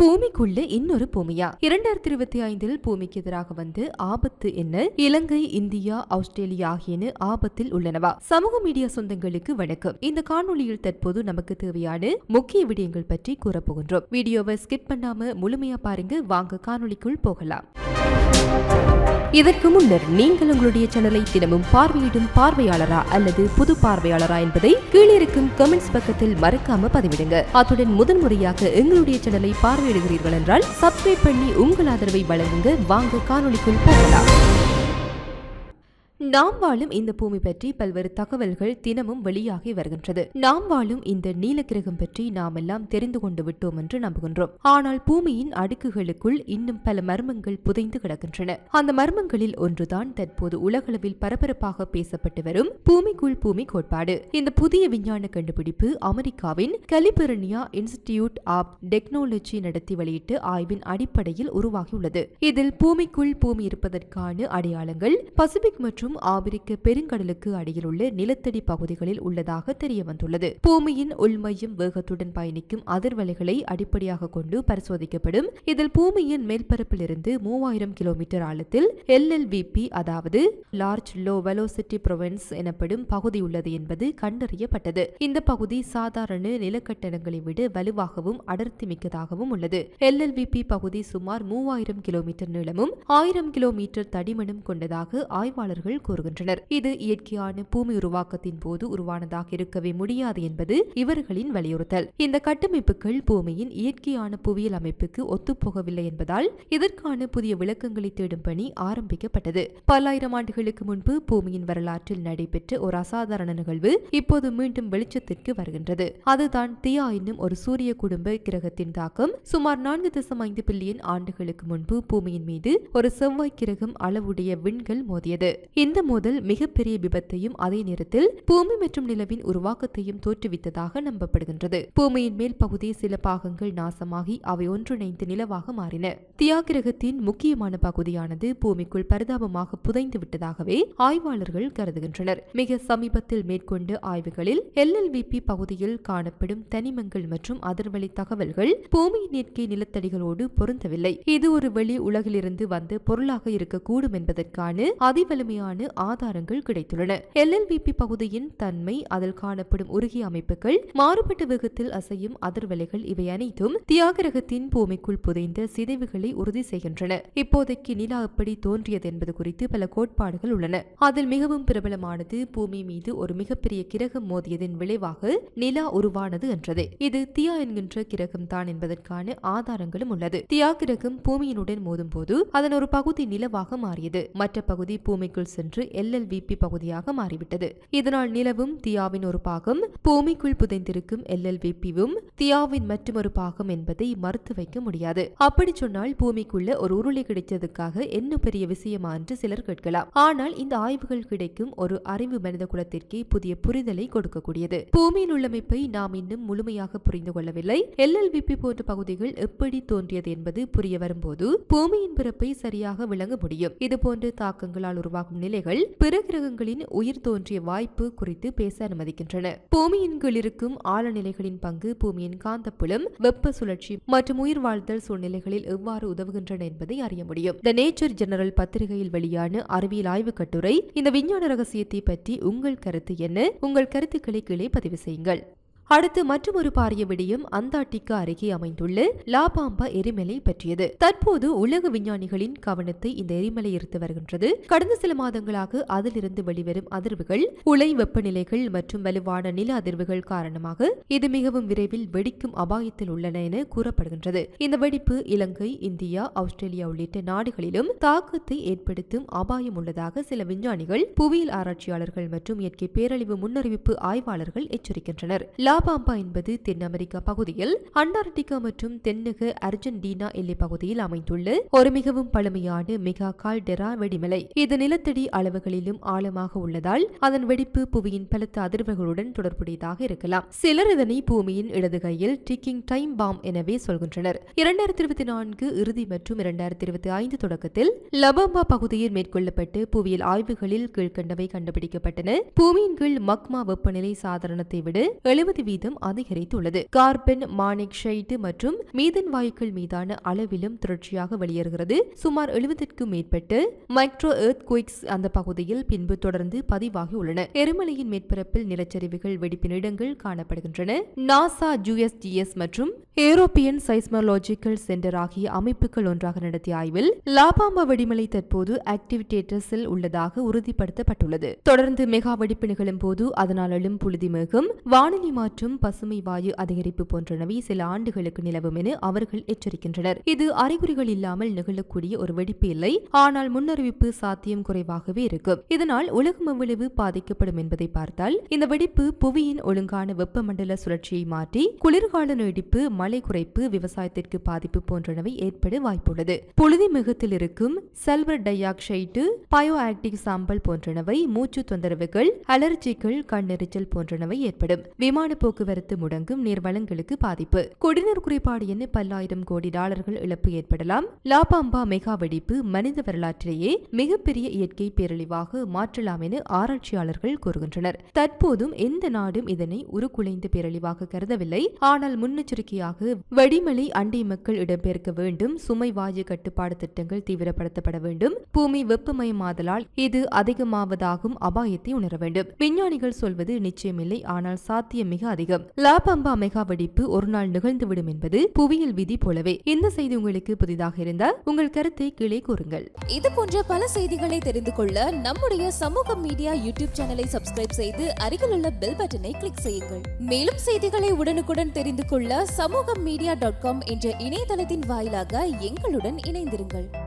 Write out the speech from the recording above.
பூமிக்குள்ள இன்னொரு பூமியா? இரண்டாயிரத்தி இருபத்தி ஐந்தில் பூமிக்கு எதிராக வந்து ஆபத்து என்ன? இலங்கை இந்தியா ஆஸ்திரேலியா ஆகியன ஆபத்தில் உள்ளனவா? சமூக மீடியா சொந்தங்களுக்கு வணக்கம். இந்த காணொளியில் தற்போது நமக்கு தேவையான முக்கிய விடயங்கள் பற்றி கூறப்போகின்றோம். வீடியோவை ஸ்கிப் பண்ணாம முழுமையா பாருங்க. வாங்க காணொளிக்குள் போகலாம். இதற்கு முன்னர் நீங்கள் உங்களுடைய சேனலை தினமும் பார்வையிடும் பார்வையாளரா அல்லது புது பார்வையாளரா என்பதை கீழிருக்கும் கமெண்ட்ஸ் பக்கத்தில் மறக்காம பதிவிடுங்க. அத்துடன் முதன் முறையாக எங்களுடைய சேனலை பார்வை விடுகிறீர்கள் என்றால் சப்ஸ்கிரைப் பண்ணி உங்கள் ஆதரவை வழங்குங்க. வாங்க காணொலிக்குள் போகலாம். நாம் வாழும் இந்த பூமி பற்றி பல்வேறு தகவல்கள் தினமும் வெளியாகி வருகின்றது. நாம் வாழும் இந்த நீலக்கிரகம் பற்றி நாம் எல்லாம் தெரிந்து கொண்டு விட்டோம் என்று நம்புகின்றோம். ஆனால் பூமியின் அடுக்குகளுக்குள் இன்னும் பல மர்மங்கள் புதைந்து கிடக்கின்றன. அந்த மர்மங்களில் ஒன்றுதான் தற்போது உலகளவில் பரபரப்பாக பேசப்பட்டு வரும் பூமிக்குள் பூமி கோட்பாடு. இந்த புதிய விஞ்ஞான கண்டுபிடிப்பு அமெரிக்காவின் கலிபெர்னியா இன்ஸ்டிடியூட் ஆப் டெக்னாலஜி நடத்தி வெளியிட்டு ஆய்வின் அடிப்படையில் உருவாகியுள்ளது. இதில் பூமிக்குள் பூமி இருப்பதற்கான அடையாளங்கள் பசிபிக் மற்றும் ஆபிரிக்க பெருங்கடலுக்கு அடியில் உள்ள நிலத்தடி பகுதிகளில் உள்ளதாக தெரிய வந்துள்ளது பூமியின் உள்மையும் வேகத்துடன் பயணிக்கும் அதிர்வலைகளை அடிப்படையாக கொண்டு பரிசோதிக்கப்படும். இதில் பூமியின் மேல்பரப்பிலிருந்து மூவாயிரம் கிலோமீட்டர் ஆழத்தில் எல்எல்விபி அதாவது லார்ஜ் லோ வெலோசிட்டி ப்ரொவென்ஸ் எனப்படும் பகுதி உள்ளது என்பது கண்டறியப்பட்டது. இந்த பகுதி சாதாரண நிலக்கட்டணங்களை விட வலுவாகவும் அடர்த்தி மிக்கதாகவும் உள்ளது. எல்எல்விபி பகுதி சுமார் மூவாயிரம் கிலோமீட்டர் நீளமும் ஆயிரம் கிலோமீட்டர் தடிமனும் கொண்டதாக ஆய்வாளர்கள் கூறுகின்றனர். இது இயற்கையான பூமி உருவாக்கத்தின் போது உருவானதாக இருக்கவே முடியாது என்பது இவர்களின் வலியுறுத்தல். இந்த கட்டமைப்புகள் பூமியின் இயற்கையான புவியியல் அமைப்புக்கு ஒத்துப்போகவில்லை என்பதால் இதற்கான புதிய விளக்கங்களை தேடும் பணி ஆரம்பிக்கப்பட்டது. பல்லாயிரம் ஆண்டுகளுக்கு முன்பு பூமியின் வரலாற்றில் நடைபெற்ற ஒரு அசாதாரண நிகழ்வு இப்போது மீண்டும் வெளிச்சத்திற்கு வருகின்றது. அதுதான் தியா என்னும் ஒரு சூரிய குடும்ப கிரகத்தின் தாக்கம். சுமார் நான்கு தசம் ஐந்து பில்லியன் ஆண்டுகளுக்கு முன்பு பூமியின் மீது ஒரு செவ்வாய் கிரகம் அளவுடைய விண்கள் மோதியது. இந்த மோதல் மிகப்பெரிய விபத்தையும் அதே நேரத்தில் பூமி மற்றும் நிலவின் உருவாக்கத்தையும் தோற்றுவித்ததாக நம்பப்படுகின்றது. பூமியின் மேல் பகுதி சில பாகங்கள் நாசமாகி அவை ஒன்றிணைந்து நிலவாக மாறின. தியா கிரகத்தின் முக்கியமான பகுதியானது பூமிக்குள் பரிதாபமாக புதைந்து விட்டதாகவே ஆய்வாளர்கள் கருதுகின்றனர். மிக சமீபத்தில் மேற்கொண்ட ஆய்வுகளில் எல்எல்விபி பகுதியில் காணப்படும் தனிமங்கள் மற்றும் அதிர்வலை தகவல்கள் பூமியின் இயற்கை நிலத்தடிகளோடு பொருந்தவில்லை. இது ஒரு வெளி உலகிலிருந்து வந்த பொருளாக இருக்கக்கூடும் என்பதற்கான அதிவலிமையான ஆதாரங்கள் கிடைத்துள்ளன. எல்எல்விபி பகுதியின் தன்மை அதில் காணப்படும் உருகிய அமைப்புகள் மாறுபட்ட வேகத்தில் அசையும் அதிர்வலைகள் இவை அனைத்தும் தியாகிரகத்தின் பூமிக்குள் புதைந்த சிதைவுகளை உறுதி செய்கின்றன. இப்போதைக்கு நிலா எப்படி தோன்றியது என்பது குறித்து பல கோட்பாடுகள் உள்ளன. அதில் மிகவும் பிரபலமானது பூமி மீது ஒரு மிகப்பெரிய கிரகம் மோதியதன் விளைவாக நிலா உருவானது என்றது. இது தியா என்கின்ற கிரகம் தான் என்பதற்கான ஆதாரங்களும் உள்ளது. தியா கிரகம் பூமியினுடன் மோதும் போது அதன் ஒரு பகுதி நிலவாக மாறியது. மற்ற பகுதி பூமிக்குள் சென்று எல்எல்விபி பகுதியாக மாறிவிட்டது. இதனால் நிலவும் தியாவின் ஒரு பாகம் பூமிக்குள் புதைந்திருக்கும் எல்எல்விபியும் தியாவின் மற்றொரு பாகம் என்பதை மறுத்து வைக்க முடியாது. அப்படி சொன்னால் பூமிக்குள்ள ஒரு உருளை கிடைத்ததுக்காக என்ன பெரிய விஷயமா என்று சிலர் கேட்கலாம். ஆனால் இந்த ஆய்வுகள் கிடைக்கும் ஒரு அறிவு மனித குலத்திற்கே புதிய புரிதலை கொடுக்கக்கூடியது. பூமியின் உள்ளமைப்பை நாம் இன்னும் முழுமையாக புரிந்து கொள்ளவில்லை. எல்எல்விபி போன்ற பகுதிகள் எப்படி தோன்றியது என்பது புரிய வரும்போது பூமியின் பிறப்பை சரியாக விளங்க முடியும். இது போன்ற தாக்கங்களால் உருவாகும் நிலைகள் பிற கிரகங்களின் உயிர் தோன்றிய வாய்ப்பு குறித்து பேச அனுமதிக்கின்றன. பூமியின் கீழ் இருக்கும் ஆழநிலைகளின் பங்கு பூமியின் காந்தப்புலம் வெப்ப சுழற்சி மற்றும் உயிர் வாழ்தல் சூழ்நிலைகளில் எவ்வாறு உதவுகின்றன என்பதை அறிய முடியும். த நேச்சர் ஜெனரல் பத்திரிகையில் வெளியான அறிவியல் ஆய்வு கட்டுரை இந்த விஞ்ஞான ரகசியத்தை பற்றி உங்கள் கருத்து என்ன? உங்கள் கருத்துக்களை கீழே பதிவு செய்யுங்கள். அடுத்து மற்றொரு பாரிய விடயம் அந்தாட்டிக்கு அருகே அமைந்துள்ள லாபாம்பா எரிமலை பற்றியது. தற்போது உலக விஞ்ஞானிகளின் கவனத்தை இந்த எரிமலை ஈர்த்து வருகின்றது. கடந்த சில மாதங்களாக அதிலிருந்து வெளிவரும் அதிர்வுகள் உலை வெப்பநிலைகள் மற்றும் வலுவான நில அதிர்வுகள் காரணமாக இது மிகவும் விரைவில் வெடிக்கும் அபாயத்தில் உள்ளன என கூறப்படுகின்றது. இந்த வெடிப்பு இலங்கை இந்தியா ஆஸ்திரேலியா உள்ளிட்ட நாடுகளிலும் தாக்கத்தை ஏற்படுத்தும் அபாயம் உள்ளதாக சில விஞ்ஞானிகள் புவியியல் ஆராய்ச்சியாளர்கள் மற்றும் இயற்கை பேரழிவு முன்னறிவிப்பு ஆய்வாளர்கள் எச்சரிக்கின்றனர். லாபாம்பா என்பது தென் அமெரிக்கா பகுதியில் அண்டார்டிகா மற்றும் தென்னக அர்ஜென்டினா எல்லை பகுதியில் அமைந்துள்ள ஒரு மிகவும் பழமையான மெகா கால்டெரா வெடிமலை. இது நிலத்தடி அளவுகளிலும் ஆழமாக உள்ளதால் அதன் வெடிப்பு புவியின் பலத்த அதிர்வுகளுடன் தொடர்புடையதாக இருக்கலாம். சிலர் இதனை பூமியின் இடது கையில் டிக்கிங் டைம் பாம் எனவே சொல்கின்றனர். இரண்டாயிரத்தி இருபத்தி நான்கு இறுதி மற்றும் இரண்டாயிரத்தி இருபத்தி ஐந்து தொடக்கத்தில் லபாம்பா பகுதியில் மேற்கொள்ளப்பட்டு புவியியல் ஆய்வுகளில் கீழ்கண்டவை கண்டுபிடிக்கப்பட்டன. பூமியின் கீழ் மக்மா வெப்பநிலை சாதாரணத்தை விட எழுபது சதவீதம் அதிகரித்துள்ளது. கார்பன் மானிக்சைட்டு மற்றும் மீதன் வாயுக்கள் மீதான அளவிலும் தொடர்ச்சியாக வெளியேறுகிறது. சுமார் எழுபதற்கும் மேற்பட்டு மைக்ரோ எர்த் குயிக்ஸ் அந்த பகுதியில் பின்பு தொடர்ந்து பதிவாகியுள்ளன எரிமலையின் மேற்பரப்பில் நிலச்சரிவுகள் வெடிப்பின் இடங்கள் காணப்படுகின்றன. நாசா ஜூஎஸ்டிஎஸ் மற்றும் ஏரோப்பியன் சைஸ்மோலாஜிக்கல் சென்டர் ஆகிய அமைப்புகள் ஒன்றாக நடத்திய ஆய்வில் லாபாம்பா வெடிமலை தற்போது ஆக்டிவிட்டேட்டஸில் உள்ளதாக உறுதிப்படுத்தப்பட்டுள்ளது. தொடர்ந்து மெகா வெடிப்பு நிகழும் போது அதனால் எழும் புழுதி மேகம் வானிலை மாற்றம் பசுமை வாயு அதிகரிப்பு போன்றனவை சில ஆண்டுகளுக்கு நிலவும் என அவர்கள் எச்சரிக்கின்றனர். இது அறிகுறிகள் இல்லாமல் நிகழக்கூடிய ஒரு வெடிப்பு இல்லை. ஆனால் முன்னறிவிப்பு சாத்தியம் குறைவாகவே இருக்கும் இதனால் உலகம் எவ்வளவு பாதிக்கப்படும் என்பதை பார்த்தால் இந்த வெடிப்பு புவியின் ஒழுங்கான வெப்பமண்டல சுழற்சியை மாற்றி குளிர்கால நீடிப்பு மழை குறைப்பு விவசாயத்திற்கு பாதிப்பு போன்றனவை ஏற்பட வாய்ப்புள்ளது. புழுதி மிகத்தில் இருக்கும் sulphur dioxide bio active சாம்பல் போன்றனவை மூச்சு தொந்தரவுகள் அலர்ஜிகள் கண்ணெரிச்சல் போன்றனவை ஏற்படும். விமான போக்குவரத்து முடங்கும் நீர்வளங்களுக்கு பாதிப்பு. குடிநீர் குறைபாடு என பல்லாயிரம் கோடி டாலர்கள் இழப்பு ஏற்படலாம். லாபாம்பா மெகா வெடிப்பு மனித வரலாற்றிலேயே மிகப்பெரிய இயற்கை பேரழிவாக மாற்றலாம் என ஆராய்ச்சியாளர்கள் கூறுகின்றனர். தற்போதும் எந்த நாடும் இதனை உருக்குலைந்த பேரழிவாக கருதவில்லை. ஆனால் முன்னெச்சரிக்கையாக வடிமலை அண்டை மக்கள் இடம்பெயர்க்க வேண்டும். சுமை வாயு கட்டுப்பாடு திட்டங்கள் தீவிரப்படுத்தப்பட வேண்டும். பூமி வெப்பமயமாதலால் இது அதிகமாவதாகும் அபாயத்தை உணர வேண்டும். விஞ்ஞானிகள் சொல்வது நிச்சயமில்லை. ஆனால் சாத்தியம் மிக அதிகம். லாபம்பா மெகா வெடிப்பு ஒரு நாள் நிகழ்ந்துவிடும் என்பது புவியியல் விதி போலவே. இந்த செய்தி உங்களுக்கு புதிதாக இருந்தால் உங்கள் கருத்தை கீழே கூறுங்கள். இது போன்ற பல செய்திகளை தெரிந்து கொள்ள நம்முடைய சமூக மீடியா யூடியூப் சேனலை சப்ஸ்கிரைப் செய்து அருகில் உள்ள பெல் பட்டனை கிளிக் செய்யுங்கள். மேலும் செய்திகளை உடனுக்குடன் தெரிந்து கொள்ள சமூக மீடியா டாட் காம் என்ற இணையதளத்தின் வாயிலாக எங்களுடன் இணைந்திருங்கள்.